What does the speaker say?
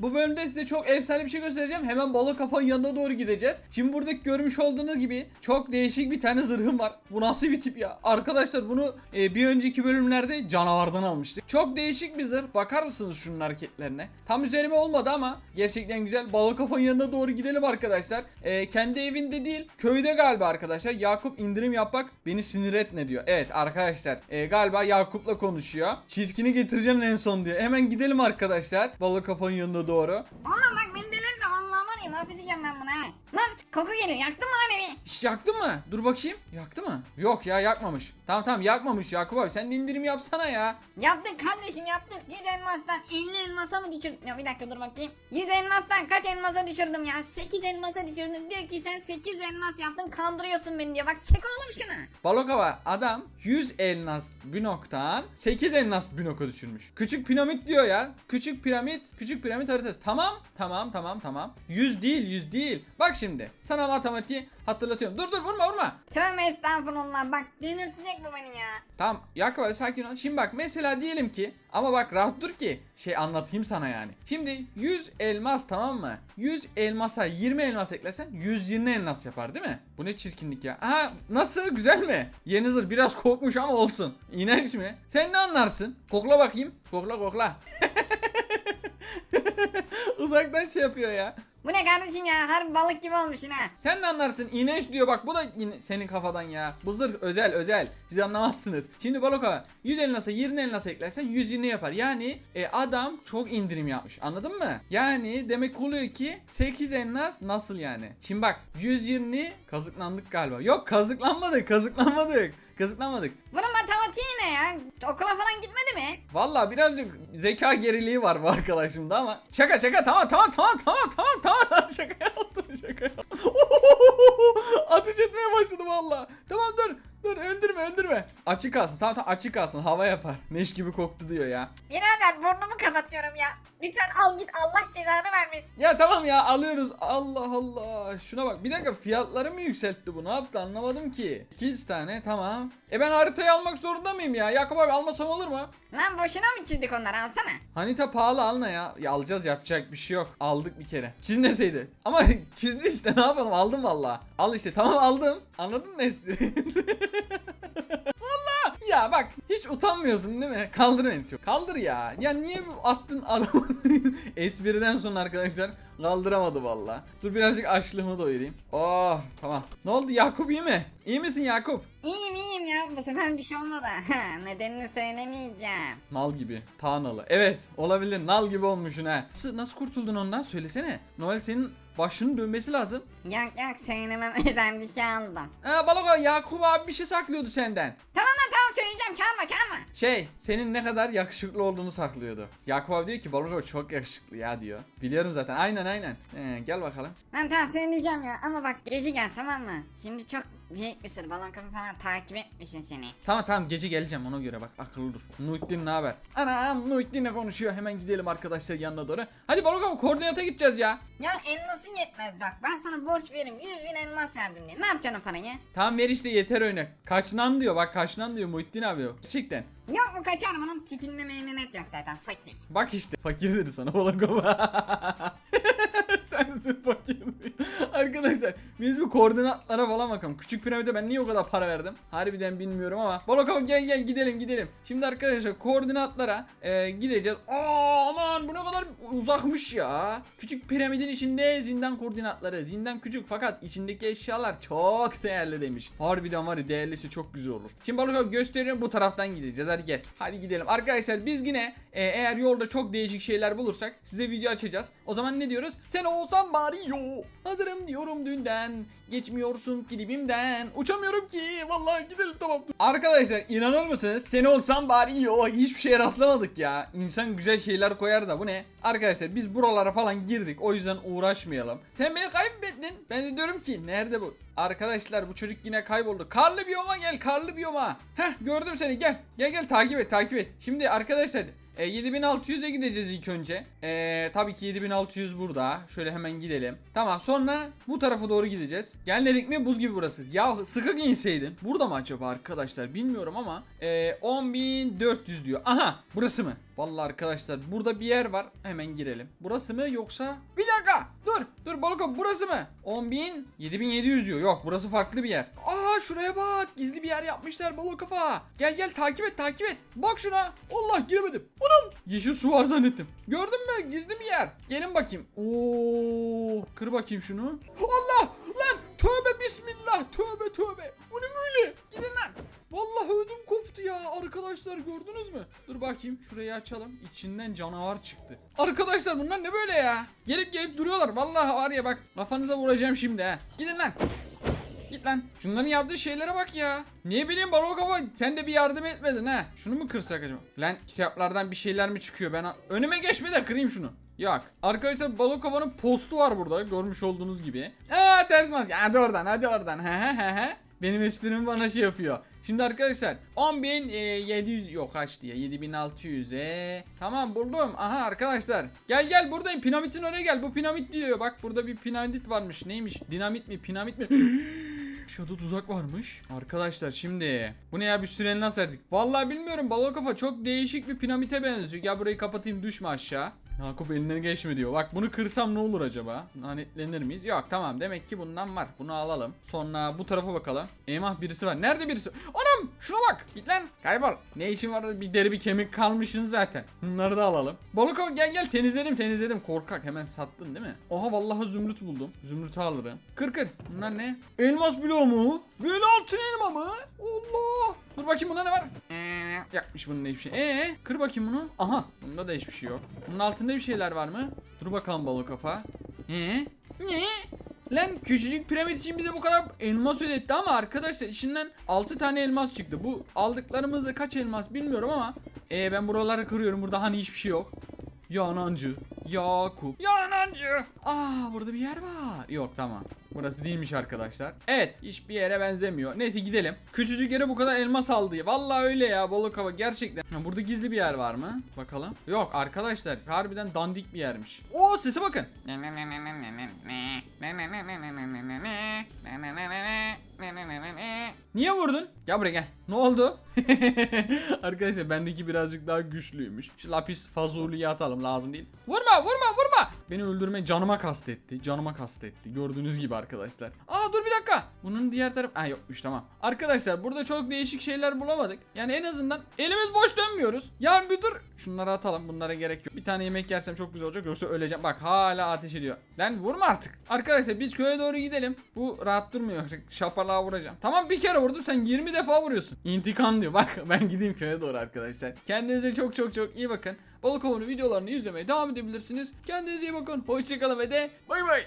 Bu bölümde size çok efsane bir şey göstereceğim. Hemen balık kafanın yanına doğru gideceğiz. Şimdi buradaki görmüş olduğunuz gibi çok değişik bir tane zırhım var. Bu nasıl bir tip ya? Arkadaşlar bunu e, bir önceki bölümlerde canavardan almıştık. Çok değişik bir zırh. Bakar mısınız şunun hareketlerine? Tam üzerime olmadı ama gerçekten güzel. Balık kafanın yanına doğru gidelim arkadaşlar. E, kendi evinde değil köyde galiba arkadaşlar. Yakup indirim yapmak beni sinir etme diyor. Evet arkadaşlar e, galiba Yakup'la konuşuyor. Çiftini getireceğim en son diyor. Hemen gidelim arkadaşlar. Balık kafanın yanına doğru. Oğlum bak beni delirme vallahi var ya mahvedeceğim ben bunu ha. Lan koku geliyor yaktın mı lan evi? Hiç yaktı mı? Dur bakayım. Yaktı mı? Yok ya yakmamış. Tamam tamam yakmamış Yakup abi. Sen de indirim yapsana ya. Yaptık kardeşim yaptık. 100 elmastan 50 elmasa mı düşürdüm? Ya bir dakika dur bakayım. 100 elmastan kaç elmasa düşürdüm ya? 8 elmasa düşürdüm. Diyor ki sen 8 elmas yaptın kandırıyorsun beni diyor. Bak çek oğlum şunu. Balokova adam 100 elmas bloktan 8 elmas bloka düşürmüş. Küçük piramit diyor ya. Küçük piramit, küçük piramit haritası. Tamam, tamam, tamam, tamam. 100 değil, 100 değil. Bak şimdi. Sana matematiği hatırlatıyorum. Dur dur vurma vurma. Tövbe estağfurullah bak delirtecek bu beni ya. Tamam Yakup abi sakin ol. Şimdi bak mesela diyelim ki ama bak rahat dur ki şey anlatayım sana yani. Şimdi 100 elmas tamam mı? 100 elmasa 20 elmas eklesen 120 elmas yapar değil mi? Bu ne çirkinlik ya. Aha nasıl güzel mi? Yeni zırh biraz kokmuş ama olsun. İğrenç mi? Sen ne anlarsın? Kokla bakayım. Kokla kokla. Uzaktan şey yapıyor ya. Bu ne kardeşim ya harbi balık gibi olmuşsun ha. Sen ne anlarsın? İğrenç diyor bak bu da yine senin kafadan ya. Bu zırh özel özel. Siz anlamazsınız. Şimdi Baloka 100 elnasa 20 elnasa eklersen 120 yapar. Yani e, adam çok indirim yapmış. Anladın mı? Yani demek oluyor ki 8 elnas nasıl yani? Şimdi bak 120 kazıklandık galiba. Yok kazıklanmadık kazıklanmadık. Kazıklanmadık. Bunun matematiği ne ya? Okula falan gitmedi mi? Valla birazcık zeka geriliği var bu arkadaşımda ama. Şaka şaka tamam tamam tamam tamam tamam şaka yaptım şaka yaptım. Ateş etmeye başladı valla. Tamam dur dur öldürme öldürme. Açık kalsın tamam tamam açık kalsın hava yapar. Neş gibi koktu diyor ya. Birader burnumu kapatıyorum ya. Lütfen al git Allah cezanı vermesin. Ya tamam ya alıyoruz. Allah Allah. Şuna bak. Bir dakika fiyatları mı yükseltti bu? Ne yaptı anlamadım ki. 200 tane tamam. E ben haritayı almak zorunda mıyım ya? Yakup abi almasam olur mu? Lan boşuna mı çizdik onları alsana. Hanita pahalı alma ya. ya. Alacağız yapacak bir şey yok. Aldık bir kere. Çizmeseydi. Ama çizdi işte ne yapalım aldım valla. Al işte tamam aldım. Anladın mı espri? Ya bak hiç utanmıyorsun değil mi? Kaldır beni çok. Kaldır ya. Ya niye bu attın adamı? Espriden sonra arkadaşlar kaldıramadı valla. Dur birazcık açlığımı doyurayım. Oh tamam. Ne oldu Yakup iyi mi? İyi misin Yakup? İyiyim iyiyim ya bu sefer bir şey olmadı. Nedenini söylemeyeceğim. Nal gibi. Tağnalı. Evet olabilir. Nal gibi olmuşsun ha. Nasıl, nasıl kurtuldun ondan? Söylesene. Noel senin başının dönmesi lazım. Yok yok söylemem özel bir şey aldım. Aa Baloga Yakup abi bir şey saklıyordu senden. Tamam lan tamam söyleyeceğim çağırma çağırma. Şey senin ne kadar yakışıklı olduğunu saklıyordu. Yakup abi diyor ki Baloga çok yakışıklı ya diyor. Biliyorum zaten aynen aynen. Ee, gel bakalım. Lan tamam söyleyeceğim ya ama bak gece gel tamam mı? Şimdi çok büyük bir sır balon kafa falan takip etmişsin seni. Tamam tamam gece geleceğim ona göre bak akıllı dur. Nuittin ne haber? Anam Nuittin'le konuşuyor hemen gidelim arkadaşlar yanına doğru. Hadi Baloga koordinata gideceğiz ya. Ya elmasın yetmez bak ben sana borç veririm 100 bin elmas verdim diye. Ne yapacaksın o parayı? Tamam ver işte yeter oyna. Kaçnan diyor bak kaçnan diyor Muhittin abi. Gerçekten. Yok mu kaçar bunun tipinde meymenet yok zaten fakir. Bak işte fakir dedi sana Balakova. Sensin diyor. Arkadaşlar biz bu koordinatlara falan bakalım. Küçük piramide ben niye o kadar para verdim? Harbiden bilmiyorum ama. Balakova gel gel gidelim gidelim. Şimdi arkadaşlar koordinatlara e, gideceğiz. Aa aman bu ne kadar uzakmış ya. Küçük piramidin içinde zindan koordinatları. Zindan küçük fakat içindeki eşyalar çok değerli demiş. Harbiden var ya değerlisi çok güzel olur. Şimdi Balakova gösteriyorum bu taraftan gideceğiz. Hadi gel. Hadi gidelim. Arkadaşlar biz yine e, eğer yolda çok değişik şeyler bulursak size video açacağız. O zaman ne diyoruz? Sen olsan bari yo. Hazırım diyorum dünden. Geçmiyorsun ki dibimden. Uçamıyorum ki. Vallahi gidelim tamam. Arkadaşlar inanır mısınız? Sen olsan bari yo. Hiçbir şeye rastlamadık ya. İnsan güzel şeyler koyar da bu ne? Arkadaşlar biz buralara falan girdik. O yüzden uğraşmayalım. Sen beni kaybettin. Ben de diyorum ki nerede bu? Arkadaşlar bu çocuk yine kayboldu. Karlı biyoma gel karlı biyoma. Heh gördüm seni gel. Gel gel takip et takip et. Şimdi arkadaşlar e, 7600'e gideceğiz ilk önce. E, tabii ki 7600 burada. Şöyle hemen gidelim. Tamam sonra bu tarafa doğru gideceğiz. Gelmedik mi buz gibi burası. Ya sıkı inseydin. Burada mı acaba arkadaşlar bilmiyorum ama e, 10400 diyor. Aha burası mı? Vallahi arkadaşlar burada bir yer var. Hemen girelim. Burası mı yoksa? Bir dakika. Dur. Dur Baloko burası mı? 10.000 7700 diyor. Yok burası farklı bir yer. Aa şuraya bak. Gizli bir yer yapmışlar Balo kafa. Gel gel takip et takip et. Bak şuna. Allah giremedim. Anam. Yeşil su var zannettim. Gördün mü? Gizli bir yer. Gelin bakayım. Oo. Kır bakayım şunu. Allah. Bakayım şurayı açalım. İçinden canavar çıktı. Arkadaşlar bunlar ne böyle ya? Gelip gelip duruyorlar. Vallahi var ya bak kafanıza vuracağım şimdi ha. Gidin lan. Git lan. Şunların yaptığı şeylere bak ya. Ne bileyim Balon Kafa sen de bir yardım etmedin ha. Şunu mu kırsak acaba? Lan kitaplardan bir şeyler mi çıkıyor? Ben önüme geçme de kırayım şunu. Yok. Arkadaşlar Balon Kafa'nın postu var burada görmüş olduğunuz gibi. Aa ters mas. Hadi oradan hadi oradan. He he he he. Benim esprim bana şey yapıyor. Şimdi arkadaşlar 10.700 yok kaç diye 7600'e Tamam buldum. Aha arkadaşlar Gel gel buradayım. Pinamitin oraya gel. Bu pinamit diyor. Bak burada bir pinamit varmış. Neymiş? Dinamit mi pinamit mi? Aşağıda tuzak varmış. Arkadaşlar şimdi bu ne ya? Bir sürü elmas verdik. Vallahi bilmiyorum. Balon kafa çok değişik bir piramite benziyor. Gel burayı kapatayım. Düşme aşağı. Yakup elinden geçme diyor. Bak bunu kırsam ne olur acaba? Lanetlenir miyiz? Yok tamam demek ki bundan var. Bunu alalım. Sonra bu tarafa bakalım. Eyvah birisi var. Nerede birisi? Anam şuna bak. Git lan. Kaybol. Ne işin var? Bir deri bir kemik kalmışsın zaten. Bunları da alalım. Balık ol gel gel temizledim temizledim. Korkak hemen sattın değil mi? Oha vallahi zümrüt buldum. Zümrütü alırım. Kır kır. Bunlar ne? Elmas bloğu mu? Böyle altın elma mı? Allah. Dur bakayım bunda ne var? Yapmış bunun hiçbir şey. Ee, kır bakayım bunu. Aha, bunda da hiçbir şey yok. Bunun altında bir şeyler var mı? Dur bakalım balık kafa. Ee? Ne? Lan küçücük piramit için bize bu kadar elmas ödetti ama arkadaşlar içinden 6 tane elmas çıktı. Bu aldıklarımızda kaç elmas bilmiyorum ama ee, ben buraları kırıyorum. Burada hani hiçbir şey yok. Yanancı. Yakup. Yanancı. Aa burada bir yer var. Yok tamam. Burası değilmiş arkadaşlar. Evet hiçbir yere benzemiyor. Neyse gidelim. Küçücük yere bu kadar elmas aldı. Vallahi öyle ya balık hava gerçekten. Ha, Burada gizli bir yer var mı? Bakalım. Yok arkadaşlar harbiden dandik bir yermiş. Oo sese bakın. Niye vurdun? Gel buraya gel. Ne oldu? Arkadaşlar bendeki birazcık daha güçlüymüş. Şu lapis fazuliyi atalım lazım değil. Vurma vurma vurma. Beni öldürme canıma kastetti. Canıma kastetti. Gördüğünüz gibi arkadaşlar. Aa dur dakika. Bunun diğer tarafı... Ha yokmuş tamam. Arkadaşlar burada çok değişik şeyler bulamadık. Yani en azından elimiz boş dönmüyoruz. Ya bir dur. Şunları atalım. Bunlara gerek yok. Bir tane yemek yersem çok güzel olacak. Yoksa öleceğim. Bak hala ateş ediyor. Lan vurma artık. Arkadaşlar biz köye doğru gidelim. Bu rahat durmuyor. Şaparlığa vuracağım. Tamam bir kere vurdum. Sen 20 defa vuruyorsun. İntikam diyor. Bak ben gideyim köye doğru arkadaşlar. Kendinize çok çok çok iyi bakın. Balık videolarını izlemeye devam edebilirsiniz. Kendinize iyi bakın. Hoşçakalın ve de bay bay.